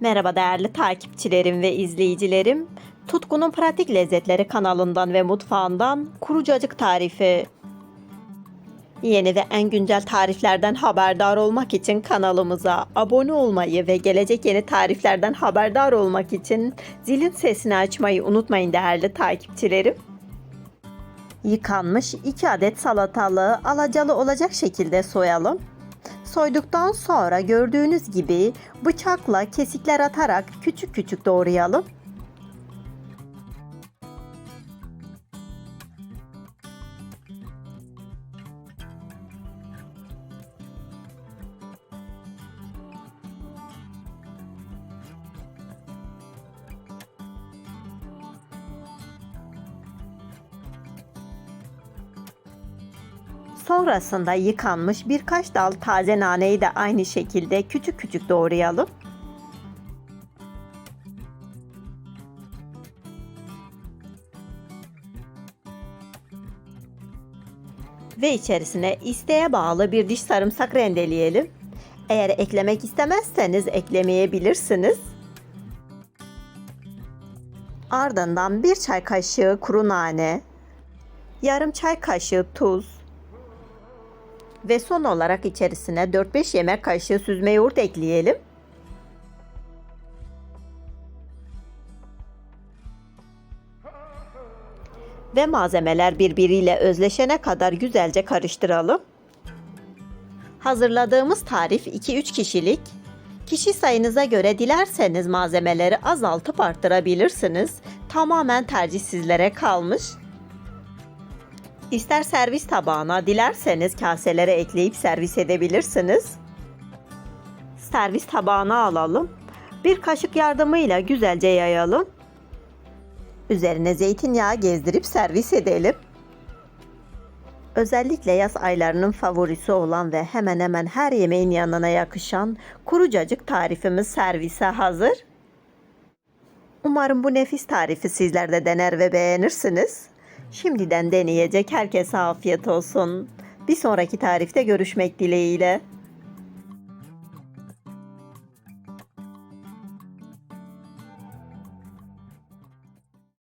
Merhaba değerli takipçilerim ve izleyicilerim. Tutkunun Pratik Lezzetleri kanalından ve mutfağından kuru cacık tarifi. Yeni ve en güncel tariflerden haberdar olmak için kanalımıza abone olmayı ve gelecek yeni tariflerden haberdar olmak için zilin sesini açmayı unutmayın değerli takipçilerim. Yıkanmış 2 adet salatalığı alacalı olacak şekilde soyalım. Soyduktan sonra gördüğünüz gibi bıçakla kesikler atarak küçük küçük doğrayalım. Sonrasında yıkanmış birkaç dal taze naneyi de aynı şekilde küçük küçük doğrayalım. Ve içerisine isteğe bağlı bir diş sarımsak rendeleyelim. Eğer eklemek istemezseniz eklemeyebilirsiniz. Ardından bir çay kaşığı kuru nane, yarım çay kaşığı tuz, ve son olarak içerisine 4-5 yemek kaşığı süzme yoğurt ekleyelim. Ve malzemeler birbiriyle özleşene kadar güzelce karıştıralım. Hazırladığımız tarif 2-3 kişilik. Kişi sayınıza göre dilerseniz malzemeleri azaltıp arttırabilirsiniz. Tamamen tercih sizlere kalmış. İster servis tabağına, dilerseniz kaselere ekleyip servis edebilirsiniz. Servis tabağına alalım. Bir kaşık yardımıyla güzelce yayalım. Üzerine zeytinyağı gezdirip servis edelim. Özellikle yaz aylarının favorisi olan ve hemen hemen her yemeğin yanına yakışan kuru cacık tarifimiz servise hazır. Umarım bu nefis tarifi sizler de dener ve beğenirsiniz. Şimdiden deneyecek herkese afiyet olsun. Bir sonraki tarifte görüşmek dileğiyle.